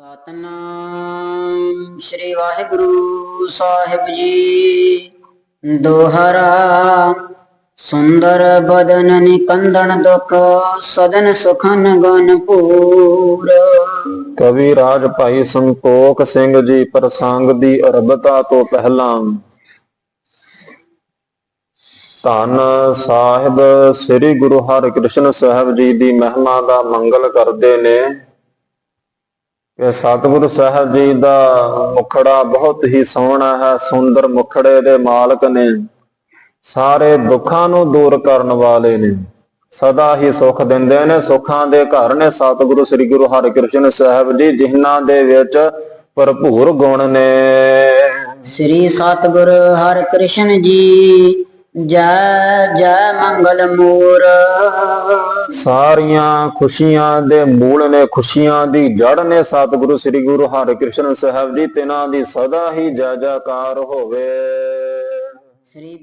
ਸਤਨਾਮ। ਸ੍ਰੀ ਵਾਹਿਗੁਰੂ ਸਾਹਿਬ ਜੀ, ਦੋਹਰਾ। ਸੁੰਦਰ ਬਦਨ ਨਿਕੰਦਨ ਦੁਖ, ਸਦਨ ਸੁਖਨ ਗਨ ਪੂਰ। ਕਵੀ ਰਾਜ ਭਾਈ ਸੰਤੋਖ ਸਿੰਘ ਜੀ, ਪ੍ਰਸੰਗ ਦੀ ਅਰਬਤਾ ਤੋਂ ਪਹਿਲਾਂ। ਧੰਨ ਸਾਹਿਬ, ਸ੍ਰੀ ਗੁਰੂ ਹਰਿਕ੍ਰਿਸ਼ਨ ਸਾਹਿਬ ਜੀ ਦੀ ਮਹਿਮਾ ਦਾ ਮੰਗਲ ਕਰਦੇ ਨੇ। ਕਿ ਸਤਿਗੁਰੂ ਸਾਹਿਬ ਜੀ ਦਾ ਮੁਖੜਾ ਬਹੁਤ ਹੀ ਸੋਹਣਾ ਹੈ, ਸੁੰਦਰ ਮੁਖੜੇ ਦੇ ਮਾਲਕ ਨੇ। ਸਾਰੇ ਦੁੱਖਾਂ ਨੂੰ ਦੂਰ ਕਰਨ ਵਾਲੇ ਨੇ। ਸਦਾ ਹੀ ਸੁਖ ਦਿੰਦੇ ਨੇ, ਸੁੱਖਾਂ ਦੇ ਘਰ ਨੇ ਸਤਿਗੁਰੂ ਸ੍ਰੀ ਗੁਰੂ ਹਰਿਕ੍ਰਿਸ਼ਨ ਸਾਹਿਬ ਜੀ, ਜਿਨ੍ਹਾਂ ਦੇ ਵਿੱਚ ਭਰਪੂਰ ਗੁਣ ਨੇ। ਸ੍ਰੀ ਸਤਿਗੁਰ ਹਰਿਕ੍ਰਿਸ਼ਨ ਜੀ। ਜੈ ਜੈ ਮੰਗਲ ਮੂਰ। ਸਾਰੀਆਂ ਖੁਸ਼ੀਆਂ ਦੇ ਮੂਲ ਨੇ ਖੁਸ਼ੀਆਂ ਦੀ ਜੜ ਨੇ ਸਤਿਗੁਰੂ ਸ੍ਰੀ ਗੁਰੂ ਹਰਿਕ੍ਰਿਸ਼ਨ ਸਾਹਿਬ ਜੀ ਤਿਨਾਂ ਦੀ ਸਦਾ ਹੀ ਜੈ ਜੈਕਾਰ ਹੋਵੇ। ਸ੍ਰੀ